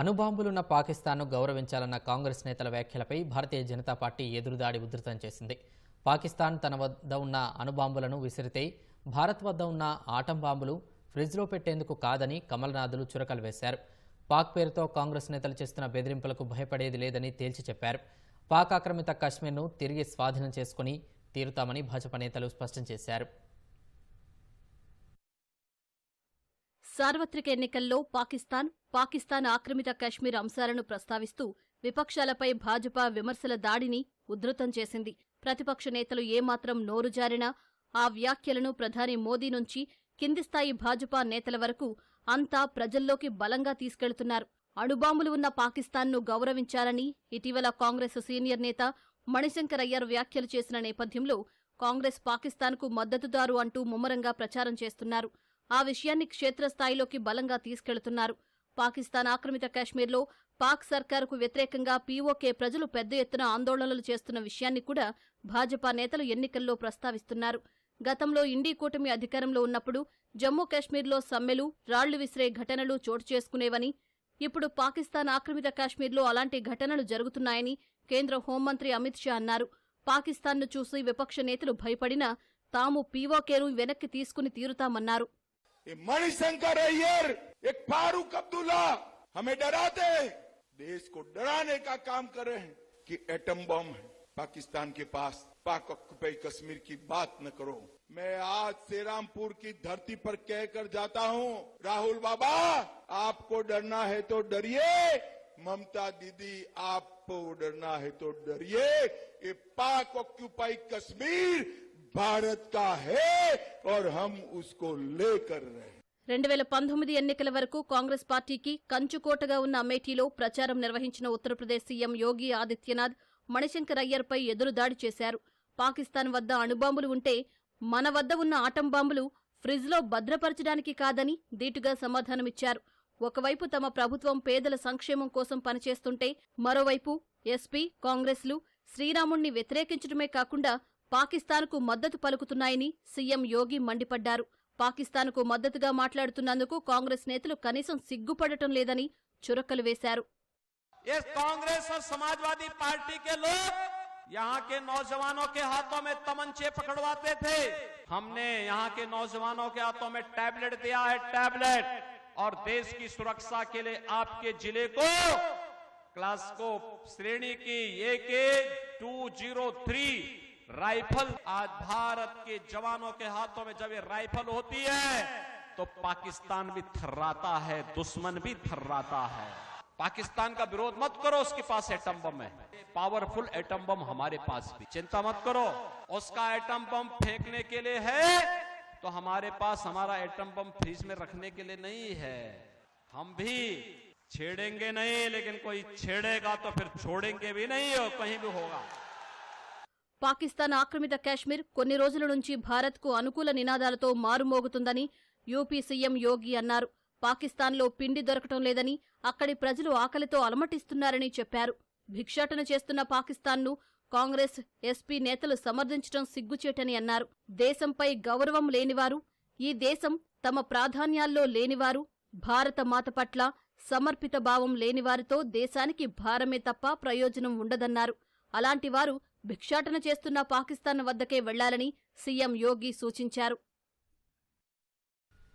అణుబాంబులున్న పాకిస్తాన్ను గౌరవించాలన్న కాంగ్రెస్ నేతల వ్యాఖ్యలపై భారతీయ జనతా పార్టీ ఎదురుదాడి ఉధృతం చేసింది. పాకిస్తాన్ తన వద్ద ఉన్న అణుబాంబులను విసిరితే భారత్ వద్ద ఉన్న ఆటం బాంబులు ఫ్రిడ్జ్లో పెట్టేందుకు కాదని కమల్నాథులు చురకలు వేశారు. పాక్ పేరుతో కాంగ్రెస్ నేతలు చేస్తున్న బెదిరింపులకు భయపడేది లేదని తేల్చి చెప్పారు. పాక్ ఆక్రమిత కశ్మీర్ను తిరిగి స్వాధీనం చేసుకుని తీరుతామని భాజపా నేతలు స్పష్టం చేశారు. సార్వత్రిక ఎన్నికల్లో పాకిస్తాన్ పాకిస్తాన్ ఆక్రమిత కశ్మీర్ అంశాలను ప్రస్తావిస్తూ విపక్షాలపై భాజపా విమర్శల దాడిని ఉధృతం చేసింది. ప్రతిపక్ష నేతలు ఏమాత్రం నోరు జారినా ఆ వ్యాఖ్యలను ప్రధాని మోదీ నుంచి కింది స్థాయి భాజపా నేతల వరకు అంతా ప్రజల్లోకి బలంగా తీసుకెళ్తున్నారు. అణుబాంబులు ఉన్న పాకిస్తాన్ను గౌరవించాలని ఇటీవల కాంగ్రెస్ సీనియర్ నేత మణిశంకర్ అయ్యర్ వ్యాఖ్యలు చేసిన నేపథ్యంలో కాంగ్రెస్ పాకిస్తాన్కు మద్దతుదారు అంటూ ముమ్మరంగా ప్రచారం చేస్తున్నారు. ఆ విషయాన్ని క్షేత్రస్థాయిలోకి బలంగా తీసుకెళ్తున్నారు. పాకిస్తాన్ ఆక్రమిత కాశ్మీర్లో పాక్ సర్కారుకు వ్యతిరేకంగా పీఓకే ప్రజలు పెద్ద ఎత్తున ఆందోళనలు చేస్తున్న విషయాన్ని కూడా భాజపా నేతలు ఎన్నికల్లో ప్రస్తావిస్తున్నారు. గతంలో ఇండీ కూటమి అధికారంలో ఉన్నప్పుడు జమ్మూ కాశ్మీర్లో సమ్మెలు రాళ్ళు విసిరే ఘటనలు చోటు చేసుకునేవని ఇప్పుడు పాకిస్తాన్ ఆక్రమిత కాశ్మీర్లో అలాంటి ఘటనలు జరుగుతున్నాయని కేంద్ర హోంమంత్రి అమిత్ షా అన్నారు. పాకిస్తాన్ను చూసి విపక్ష నేతలు భయపడినా తాము పీఓకేను వెనక్కి తీసుకుని తీరుతామన్నారు. ये मणिशंकर अय्यर, एक फारूक अब्दुल्ला हमें डराते हैं। देश को डराने का काम कर रहे हैं कि एटम बम है। पाकिस्तान के पास, पाक ऑक्युपाई कश्मीर की बात न करो। मैं आज सेरामपुर की धरती पर कहकर जाता हूँ, राहुल बाबा, आपको डरना है तो डरिए। ममता दीदी, आपको डरना है तो डरिए। ये पाक ऑक्युपाई कश्मीर भारत का है और हम उसको लेकर रहे हैं రెండు వేల పంతొమ్మిది ఎన్నికల వరకు కాంగ్రెస్ పార్టీకి కంచుకోటగా ఉన్న అమేఠీలో ప్రచారం నిర్వహించిన ఉత్తరప్రదేశ్ సీఎం యోగి ఆదిత్యనాథ్ మణిశంకర్ అయ్యర్పై ఎదురుదాడి చేశారు పాకిస్తాన్ వద్ద అణుబాంబులు ఉంటే మన వద్ద ఉన్న ఆటం బాంబులు ఫ్రిడ్జ్లో భద్రపరచడానికి కాదని ధీటుగా సమాధానమిచ్చారు ఒకవైపు తమ ప్రభుత్వం పేదల సంక్షేమం కోసం పనిచేస్తుంటే మరోవైపు ఎస్పీ కాంగ్రెస్లు శ్రీరాముణ్ణి వ్యతిరేకించడమే కాకుండా పాకిస్తాన్కు మద్దతు పలుకుతున్నాయని సీఎం యోగి మండిపడ్డారు పాకిస్తాన్కు మద్దతుగా మాట్లాడుతున్నందుకు కాంగ్రెస్ నేతలు కనీసం సిగ్గుపడటం లేదని చురకలు వేశారు ये कांग्रेस और समाजवादी पार्टी के लोग यहाँ के नौजवानों के हाथों में तमंचे पकड़वाते थे हमने यहाँ के नौजवानों के हाथों में टैबलेट दिया है टैबलेट और देश की सुरक्षा के लिए आपके जिले को क्लास को श्रेणी की ए के टू जीरो थ्री राइफल आज भारत के जवानों के हाथों में जब ये राइफल होती है तो पाकिस्तान भी थर्राता है, दुश्मन भी थर्राता है। पाकिस्तान का विरोध मत करो उसके पास एटम बम है। पावरफुल एटम बम हमारे पास भी। चिंता मत करो, उसका एटम बम फेंकने के लिए है तो हमारे पास हमारा एटम बम फ्रिज में रखने के लिए नहीं है। हम भी छेड़ेंगे नहीं, लेकिन कोई छेड़ेगा तो फिर छोड़ेंगे भी नहीं, और कहीं भी होगा। పాకిస్తాన్ ఆక్రమిత కాశ్మీర్ కొన్ని రోజుల నుంచి భారత్కు అనుకూల నినాదాలతో మారుమోగుతుందని యూపీ సీఎం యోగి అన్నారు. పాకిస్తాన్లో పిండి దొరకటం లేదని అక్కడి ప్రజలు ఆకలితో అలమటిస్తున్నారని చెప్పారు. భిక్షాటన చేస్తున్న పాకిస్తాన్ను కాంగ్రెస్ ఎస్పీ నేతలు సమర్థించడం సిగ్గుచేటని అన్నారు. దేశంపై గౌరవం లేనివారు ఈ దేశం తమ ప్రాధాన్యాల్లో లేనివారు భారత మాత పట్ల సమర్పిత భావం లేనివారితో దేశానికి భారమే తప్ప ప్రయోజనం ఉండదన్నారు. అలాంటివారు భిక్షాటన చేస్తున్న పాకిస్తాన్ వద్దకే వెళ్ళాలని సీఎం యోగి సూచించారు.